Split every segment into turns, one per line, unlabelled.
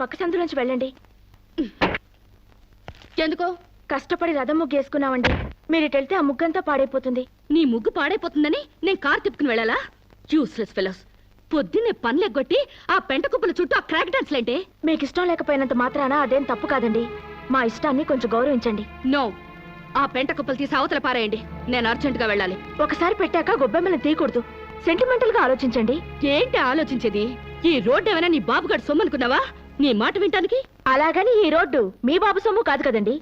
పక్క సందులోంచి వెళ్ళండి.
ఎందుకో?
కష్టపడి రథం ముగ్గు వేసుకున్నామండి మీరు ఇటు వెళ్తే ఆ ముగ్గంతా పాడైపోతుంది.
నీ ముగ్గు పాడైపోతుందని నేను కార్ తిప్పుకుని వెళ్ళాలా? యూస్లెస్ ఫెలోస్ పొద్దున్నే పనులు ఎగ్గొట్టి ఆ పెంట కుప్పల చుట్టూ ఆ క్రాక్ డాన్స్లేంటే
మీకు ఇష్టం లేకపోయినంత మాత్రాన అదేం తప్పు కాదండి. మా ఇష్టాన్ని కొంచెం గౌరవించండి.
నో ఆ పెంట కుప్పలు తీసి అవతల పారేయండి. నేను అర్జెంటుగా వెళ్ళాలి.
ఒకసారి పెట్టాక గొబ్బెమ్మని తీయకూడదు. సెంటిమెంటల్గా ఆలోచించండి.
ఏంటి ఆలోచించేది? ఈ రోడ్డు ఏమైనా నీ బాబుగాడు సొమ్మనుకున్నావా నీ మాట వింటానికి?
అలాగని ఈ రోడ్డు మీ బాబు సొమ్ము కాదు కదండి.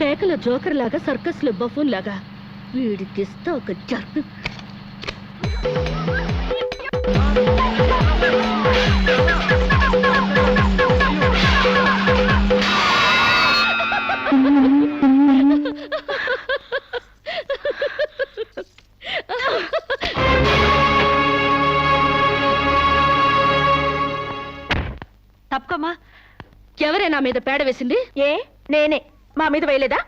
పేకల జోకర్ లాగా సర్కస్లో బఫూన్ లాగా. వీడికిస్తా ఒక జర్పు తప్పకమ్మా. ఎవరే నా మీద పేడ వేసింది?
ఏ నేనే. మా మీద వేయలేదా?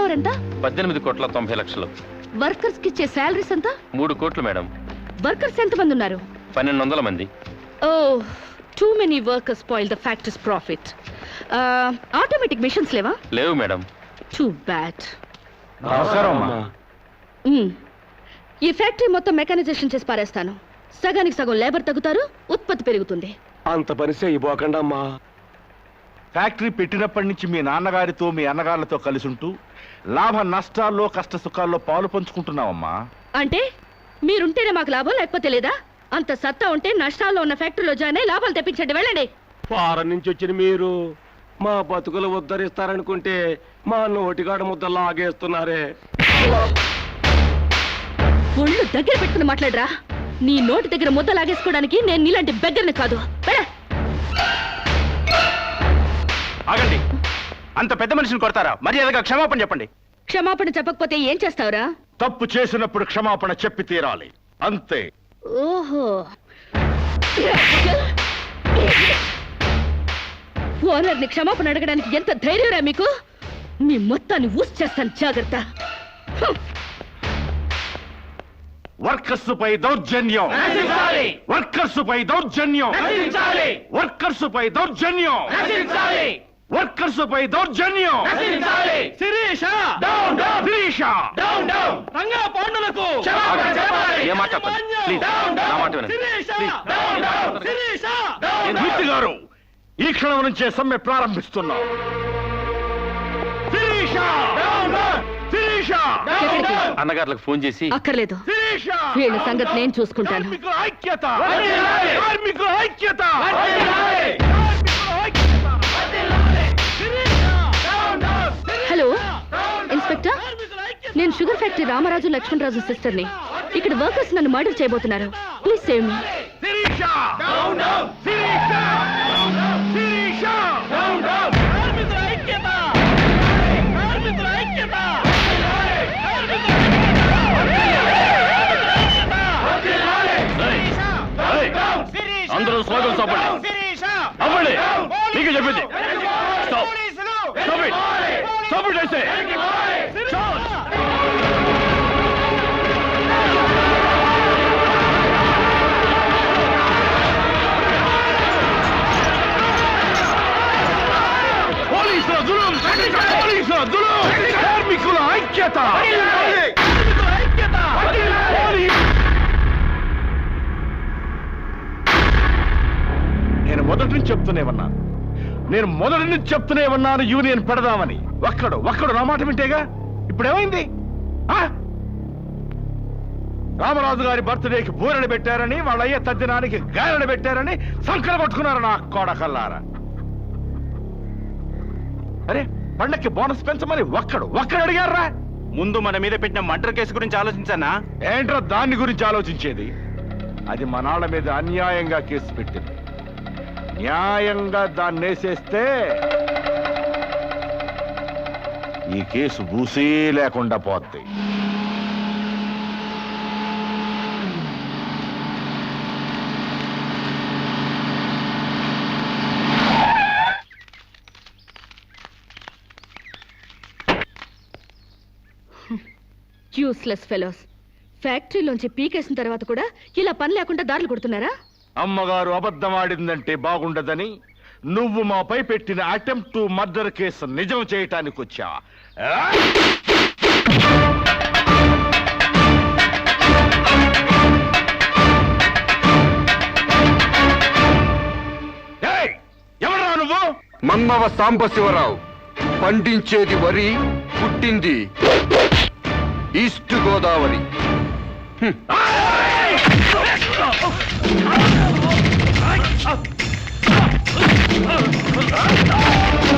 టర్న్ ఓవర్ ఎంత
పద్దెనిమిది కోట్ల తొంభై లక్షలు.
వర్కర్స్కి ఇచ్చే శాలరీస్ ఎంత?
మూడు కోట్లు మేడం.
వర్కర్స్ ఎంత మంది ఉన్నారు?
పన్నెండు వందల మంది.
ఓ too many workers spoil the factories profit. Automatic machines లేవా?
లేవు మేడం.
టూ బ్యాడ్ ఈ ఫ్యాక్టరీ మొత్తం మెకానైజేషన్ చేసి పారేస్తాను. సగానికి సగం లేబర్ తగ్గుతారు ఉత్పత్తి పెరుగుతుంది.
అంత పని చేయబోకండమ్మా
ఫ్యాక్టరీ పెట్టినప్పటి నుంచి మీ నాన్నగారితో మీ అన్నగారులతో కలిసి ఉంటూ లాభ నష్టాల్లో కష్ట సుఖాల్లో పాలు పంచుకుంటున్నావమ్మా.
అంటే మీరుంటేనే మాకు లాభం లేకపోతే లేదా? అంత సత్తా ఉంటే నష్టాల్లో ఉన్న ఫ్యాక్టరీలో జాయిన్ అయ్యి లాభాలు తెప్పించండి వెళ్ళండి.
ఫారం నుంచి వచ్చిన మీరు మా బతుకులు ఉద్ధరిస్తారనుకుంటే మా నోటిగాడ ముద్ద లాగేస్తున్నారే.
ఒళ్ళు దగ్గర పెట్టుకుని మాట్లాడరా? నీ నోటి దగ్గర ముద్ద లాగేసుకోవడానికి నేను నీలాంటి బెగ్గర్ని కాదు.
ఆగండి. అంత పెద్ద మనిషిని కొడతారా? మర్యాదగా క్షమాపణ చెప్పండి.
క్షమాపణ చెప్పకపోతే ఏం చేస్తావురా?
తప్పు చేసినప్పుడు క్షమాపణ చెప్పి తీరాలి. అంతే.
ఓహో. ఓనర్ని క్షమాపణ అడగడానికి ఎంత ధైర్యరా మీకు? మీ మొత్తాన్ని ఊసి చేస్తాను జాగ్రత్త.
వర్కర్స్ పై దౌర్జన్యం. వర్కర్స్ పై దౌర్జన్యం. వర్కర్స్ పై దౌర్జన్యం. వర్కర్స్ పై దౌర్జన్యం. శిరీష. శిరీష.
రంగా పాండులకు.
ఏ మాట ప్లీజ్ నా మాట వినండి. ప్లీజ్.
మూర్తి గారు ఈ క్షణం నుంచే సమ్మె ప్రారంభిస్తున్నాం. శిరీష. శిరీష.
ఎక్కడికి?
అన్నగారులకు ఫోన్ చేసి
అక్కర్లేదు.
శిరీష.
వీళ్ళ సంగతి నేను చూసుకుంటాను.
ఐక్యత. ఐక్యత.
నేను షుగర్ ఫ్యాక్టరీ రామరాజు లక్ష్మణరాజు సిస్టర్ని. ఇక్కడ వర్కర్స్ నన్ను మర్డర్ చేయబోతున్నారు. Please save me.
ఐక్యత! నేను మొదటి నుంచి చెప్తూనే ఉన్నాను నేను మొదటి నుంచి చెప్తూనే ఉన్నాను యూనియన్ పెడదామని. ఒక్కడు ఒక్కడు నా మాట వింటేగా? ఇప్పుడు ఏమైంది ఆ? రామరాజు గారి బర్త్డేకి బూరెలు పెట్టారని వాళ్ళ అయ్యే తద్దినానికి గారెలు పెట్టారని సంకర పట్టుకున్నారు నా కోడకల్లారా. అరే పండక్కి బోనస్ పెంచమని ఒక్కడు ఒక్కడు అడిగారా?
ముందు మన మీద పెట్టిన మర్డర్ కేసు గురించి ఆలోచించానా?
ఏంట్రా దాన్ని గురించి ఆలోచించేది? అది మనాళ్ళ మీద అన్యాయంగా కేసు పెట్టింది. న్యాయంగా దాన్ని వేసేస్తే ఈ కేసు బూసీ లేకుండా పోద్ది.
యూస్లెస్ ఫెలోస్ ఫ్యాక్టరీలోంచి పీకేసిన తర్వాత కూడా ఇలా పని లేకుండా దారులు కొడుతున్నారా
అమ్మగారు అబద్ధం ఆడిందంటే బాగుండదని నువ్వు మాపై పెట్టిన అటెంప్ట్ టు మర్డర్ కేసు నిజం చేయటానికి వచ్చావా? ఏయ్! ఎవర్రా నువ్వు
మన్నవ సాంబశివరావు పండించేది వరి పుట్టింది ఈస్ట్ గోదావరి.
నువ్వు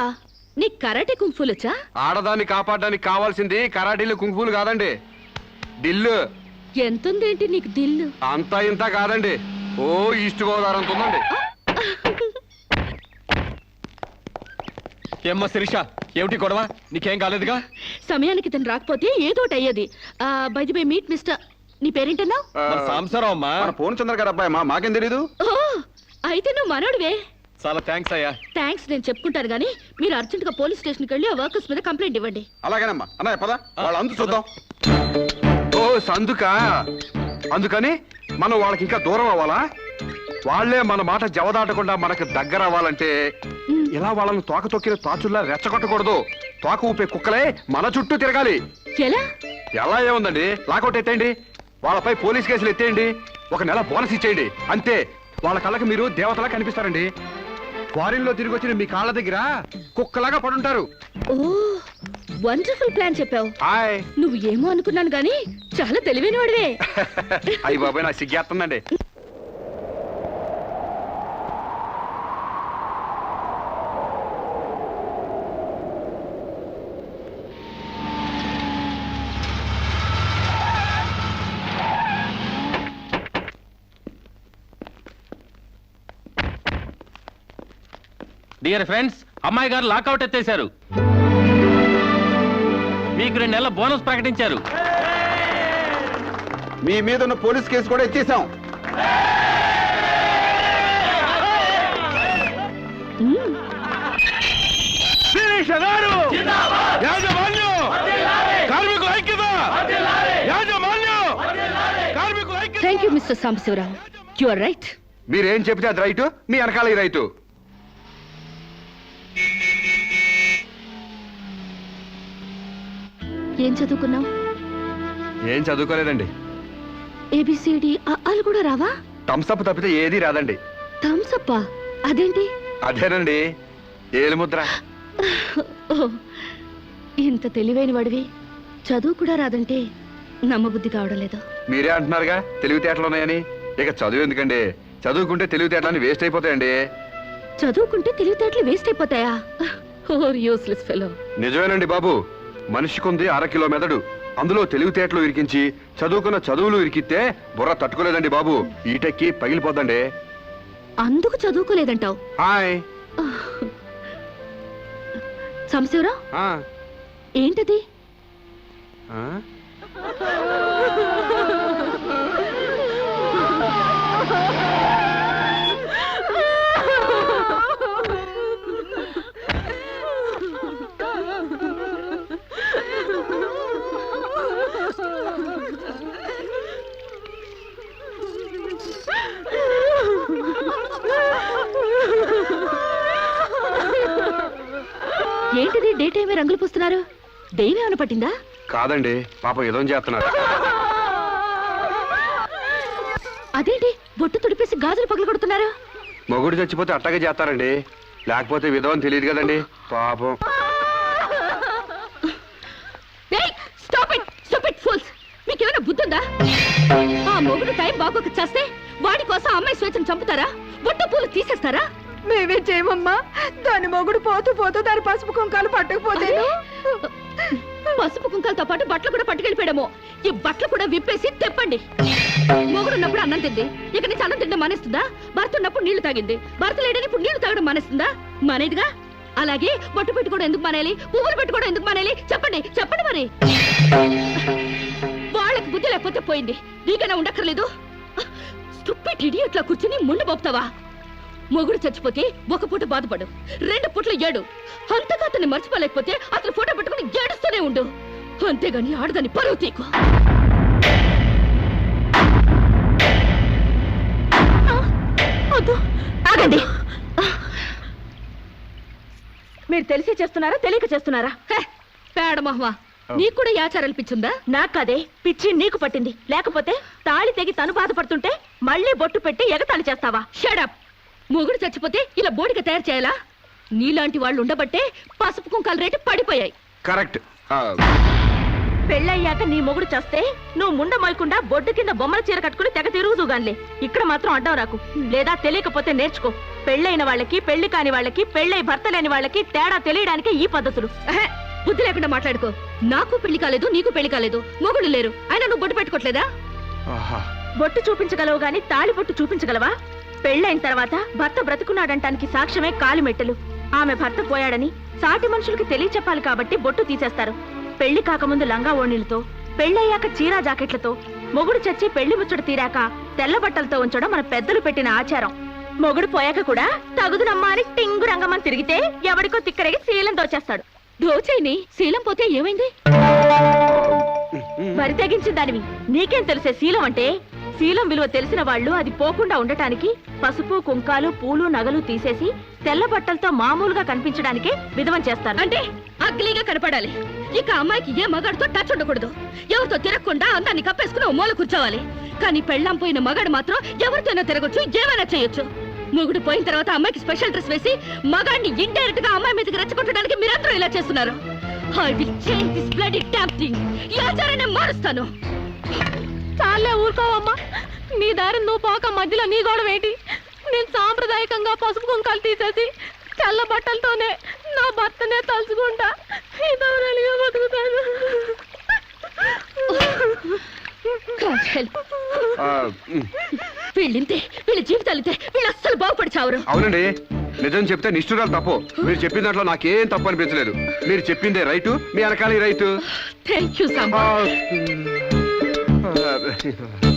కొట్టావా నీ కరాటే కుంఫులొచ్చా?
ఆడదాన్ని కాపాడడానికి కావాల్సింది కరాటీలు కుంకులు కాదండి. డిల్లు
ఎంతుందేంటి నీకు దిల్లు
అంతా ఇంత కాదండి. ఓ ఈస్ట్ గోదావరి అంత ఉందండి.
ఏమ్మా శిరీష ఏమిటి గొడవ? నీకేం కాలేదుగా?
సమయానికి తను రాకపోతే ఏదో ఒకటి అయ్యేది. బై బై మీట్ మిస్టర్ నీ పేరేంటన్నావు?
సాంబశివరావు అమ్మా.
మన పూర్ణ చంద్ర గారు అబ్బాయి మా మాకేం తెలీదు?
ఓ అయితే నువ్వు మనోడివే.
చాలా థ్యాంక్స్ అయ్యా.
థ్యాంక్స్ నేను చెప్పుకుంటాను కానీ మీరు అర్జెంట్గా పోలీస్ స్టేషన్కి వెళ్ళి ఆ వర్కర్స్ మీద కంప్లైంట్ ఇవ్వండి.
అలాగేనమ్మా. అన్నయ్య పద. వాళ్ళ అందు చూద్దాం. ఓ సందుక? అందుకని మనం వాళ్ళకి ఇంకా దూరం అవ్వాలా? వాళ్ళే మన మాట జవదాటకుండా మనకు దగ్గర అవ్వాలంటే ఇలా వాళ్ళని తోక తొక్కిన తాచుల్లా రెచ్చగొట్టకూడదు. తోక ఊపే కుక్కలే మన చుట్టూ తిరగాలి.
ఎలా?
ఎలా ఏముందండి? లాకౌట్ ఎత్తేయండి. వాళ్ళపై పోలీస్ కేసులు ఎత్తేయండి. ఒక నెల బోనస్ ఇచ్చేయండి. అంతే. వాళ్ళ కళ్ళకి మీరు దేవతలా కనిపిస్తారండి. ఫారిన్లో తిరిగి వచ్చిన మీ కాళ్ళ దగ్గర కుక్కలాగా పడుంటారు.
ఓ వండర్ఫుల్ ప్లాన్ చెప్పావు.
హాయ్.
నువ్వు ఏమో అనుకున్నాను కానీ చాలా తెలివైన వాడివే
అయ్యి బాబాయ్ నా సిగ్గేస్తుందండి
డియర్ ఫ్రెండ్స్ అమ్మాయి గారు లాకౌట్ ఎత్తేశారు. మీకు రెండు నెలల బోనస్ ప్రకటించారు.
మీ మీద ఉన్న పోలీస్ కేసు కూడా ఇచ్చేసాం
thank you mister Sambasivarao you are right
మీరేం చెప్తే అది రైటు? మీ వెనకాల ఈ
ఏం చదువుకున్నావు?
ఏం చదువుకోలేదండి.
ఏబిసిడి అలు కూడా రావా?
థమ్స్అప్ తప్పితే ఏది రాదండి.
థమ్సప్పా అదేంటి?
అదేనండి ఏలుముద్ర
ఇంత తెలివైన వాడివి. చదువు కూడా రాదంటే నమ్మబుద్ధి కావడం లేదు.
మీరే అంటున్నారుగా తెలివితేటలు ఉన్నాయని. ఇక చదువు ఎందుకండి? చదువుకుంటే తెలివితేటలని వేస్ట్ అయిపోతాయండి.
చదువుకుంటే తెలివితేటలు వేస్ట్ అయిపోతాయా? ఓర్ యూస్లెస్ ఫెలో
నిజమేనండి బాబు. మనిషికుంది అర కిలో మెదడు. అందులో తెలివితేటలు ఇరికించి చదువుకున్న చదువులు ఇరికితే బుర్ర తట్టుకోలేదండి బాబు. ఈటెక్కి పగిలిపోద్దండి.
అందుకు చదువుకోలేదంటావు?
హాయ్.
ఏంటది? డే టైమే రంగులు పూస్తున్నారు. దెయ్యం ఏమైనా పట్టిందా?
కాదండి పాపం ఏదో చేస్తున్నారు.
అదేంటి బొట్టు తుడిపేసి గాజులు పగలు కొడుతున్నారు?
మొగుడు చచ్చిపోతే అట్టగే చేస్తారండి. లేకపోతే విధవని తెలియదు కదండి. పాపం.
Stop it stop it fools మీకేమైనా బుద్ధుందా? ఆ మొగుడు టైం బాగోక చేస్తే వాడి కోసం అమ్మాయి స్వేచ్ఛను చంపుతారా? బొట్టు పూలు తీసేస్తారా?
మేమే చేయమమ్మా. దాని మొగుడు పోతూ పోతూ దాని పసుపు కుంకాలు పట్టకపోతే
పసుపు కుంకాలతో పాటు బట్టలు కూడా పట్టుకెళ్ళిపోయాడేమో. ఈ బట్టలు కూడా విప్పేసి తెప్పండి. మొగుడు ఉన్నప్పుడు అన్నం తింది. ఇక నుంచి అన్నం తింటే మానేస్తుందా? భర్త ఉన్నప్పుడు నీళ్ళు తాగింది. భర్త లేడని ఇప్పుడు నీళ్ళు తాగడం మానేస్తుందా? మానేదిగా? అలాగే బొట్టు పెట్టుకోవడం ఎందుకు మానేయాలి? పువ్వులు పెట్టుకోవడం ఎందుకు మానేయాలి? చెప్పండి చెప్పండి మరి. వాళ్ళకి బుద్ధి లేకపోతే పోయింది. నీకైనా ఉండక్కర్లేదు. స్టూపిడ్ ఇడియట్లా కూర్చుని ముండు పోపుతావా మొగుడు చచ్చిపోతే ఒక పూట బాధపడు రెండు పూట్ల ఏడు. అంతగా అతన్ని మర్చిపోలేకపోతే అతని ఫోటో పెట్టుకుని ఏడుస్తూనే ఉండు. అంతేగాని ఆడదాన్ని పరువు తీకు. ఆగండి.
మీరు తెలిసి చేస్తున్నారా తెలియక చేస్తున్నారా?
పేడ మహ్వా నీకు కూడా ఈ ఆచారాలు పిచ్చుందా?
నాకదే పిచ్చి నీకు పట్టింది. లేకపోతే తాళి తెగి తను బాధపడుతుంటే మళ్ళీ బొట్టు పెట్టి ఎగతాళి చేస్తావా?
షడప్ మొగుడు చచ్చిపోతే ఇలా బోడిగా తయారు చేయాలా? నీలాంటి వాళ్ళు ఉండబట్టే పసుపు కుంకాల రేటు పడిపోయాయి.
కరెక్ట్.
పెళ్ళయ్యాక నీ మొగుడు చేస్తే నువ్వు ముండ మోయకుండా బొడ్డు కింద బొమ్మల చీర కట్టుకుని తెగ తిరుగుదుగాన్లే. ఇక్కడ మాత్రం అడ్డం రాకు. లేదా తెలియకపోతే నేర్చుకో. పెళ్ళైన వాళ్ళకి పెళ్ళి కాని వాళ్ళకి పెళ్ళై భర్త లేని వాళ్ళకి తేడా తెలియడానికి ఈ పద్ధతులు.
బుద్ధి లేకుండా మాట్లాడుకో. నాకు పెళ్ళి కాలేదు నీకు పెళ్ళి కాలేదు. మొగుడు లేరు. అయినా నువ్వు బొట్టు పెట్టుకోవట్లేదా
ఆహా.
బొట్టు చూపించగలవు గాని తాళి బొట్టు చూపించగలవా? పెళ్ళైన తర్వాత భర్త బ్రతుకున్నాడంటానికి సాక్ష్యమే కాలిమెట్టెలు ఆమె భర్త పోయాడని సాటి మనుషులకి తెలియచెప్పాలి కాబట్టి బొట్టు తీసేస్తారు. పెళ్ళి కాకముందు లంగా ఓణీలతో పెళ్ళయ్యాక చీరా జాకెట్లతో మొగుడు చచ్చి పెళ్ళి ముచ్చట తీరాక తెల్ల బట్టలతో ఉంచడం మన పెద్దలు పెట్టిన ఆచారం. మొగుడు పోయాక కూడా తగుదునమ్మా అని టింగు రంగమని తిరిగితే ఎవడికో తిక్కరగి శీలం దోచేస్తాడు
దోచైని శీలం పోతే ఏమైంది?
మరి తెగించిన దానివి. నీకేం తెలిసే శీలం అంటే శీలం విలువ తెలిసిన వాళ్ళు అది పోకుండా ఉండటానికి పసుపు కుంకాలు పూలు నగలు తీసేసి తెల్ల బట్టలతో మామూలుగా కనిపించడానికే విధవం చేస్తారు.
అంటే అగ్లీగా కనపడాలి. ఇక అమ్మాయికి ఏ మగాడితో టచ్ ఉండకూడదు. ఎవరితో తిరగకుండా అందాన్ని కప్పేసుకుని ఓ మూల కూర్చోవాలి. కానీ పెళ్ళాం పోయిన మగాడు మాత్రం ఎవరితోనో తిరగొచ్చు ఏమైనా చేయొచ్చు. మొగుడు పోయిన తర్వాత అమ్మాయికి స్పెషల్ డ్రెస్ వేసి మగాడిని ఇండైరెక్ట్గా అమ్మాయి మీదకి రెచ్చగొట్టడానికి మీరందరూ ఇలా చేస్తున్నారు. I will change this bloody thing ఈ ఆచారాన్ని మారుస్తాను.
చాలే ఊరుకోవమ్మా. నీ దారి నువ్వు పోక మధ్యలో నీ గొడవ ఏంటి నేను సాంప్రదాయకంగా పసుపు కుంకాలు తీసేసి తెల్ల బట్టలతోనే నా భర్తనే తలుచుకుంటా. ఇదవరలిగా బతుకుతాను.
వీళ్ళింతే వీళ్ళ జీవితాలితే వీళ్ళు అస్సలు బాగుపడి చావరు.
అవునండి. నిజం చెప్తే నిష్ఠురాలు తప్పు. మీరు చెప్పిన దాంట్లో నాకేం తప్పు అనిపించలేదు. మీరు చెప్పిందే రైటు మీ వెనకాల రైటు.
థ్యాంక్ యూ సాంబా
ఆ,